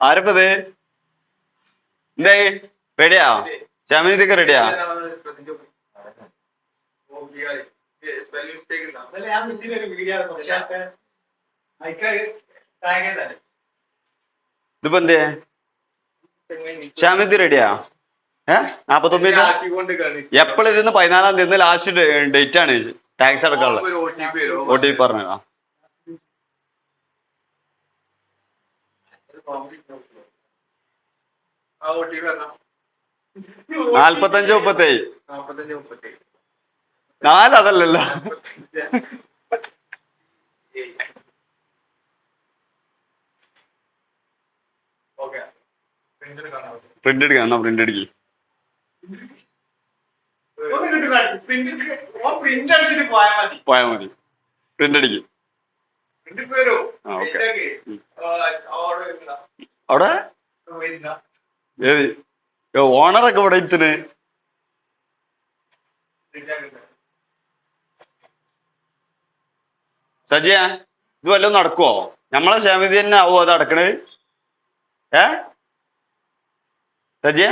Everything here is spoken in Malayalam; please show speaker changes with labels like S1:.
S1: ആരപ്പത്? എന്തേ? റെഡിയാ? ഷാമിനിതൊക്കെ റെഡിയാ? ഇതിപ്പോ എന്തേ ഷാമിത് റെഡിയാ? ഏ? നാപ്പത്തൊമ്പത് എപ്പോഴും ഇതിന്ന് പതിനാലാം തീയതി ലാസ്റ്റ് ഡേറ്റ് ആണ് ടാക്സ് അടക്കാനുള്ളത്. ഒ ടി പി പറഞ്ഞു ആ നാല്പത്തഞ്ച് മുപ്പത്തേഴ്.
S2: നാപ്പത്തഞ്ച് മുപ്പത്തേഴ്.
S1: നാലതല്ലല്ലോ.
S2: ഓക്കെ.
S1: പ്രിന്റ് എടുക്കാം എന്നാ പ്രിന്റ് അടിക്ക് പോയാ മതി. പ്രിന്റ് അടിക്ക് ആ, okay. ഏത്? ഓണറൊക്കെ ഇവിടെ ഇത്തിന് സജിയ ഇത് വല്ലതും നടക്കുവോ? നമ്മളെ ക്ഷേമതി തന്നെ ആവോ അത് അടക്കണത് ഏ? സജിയ?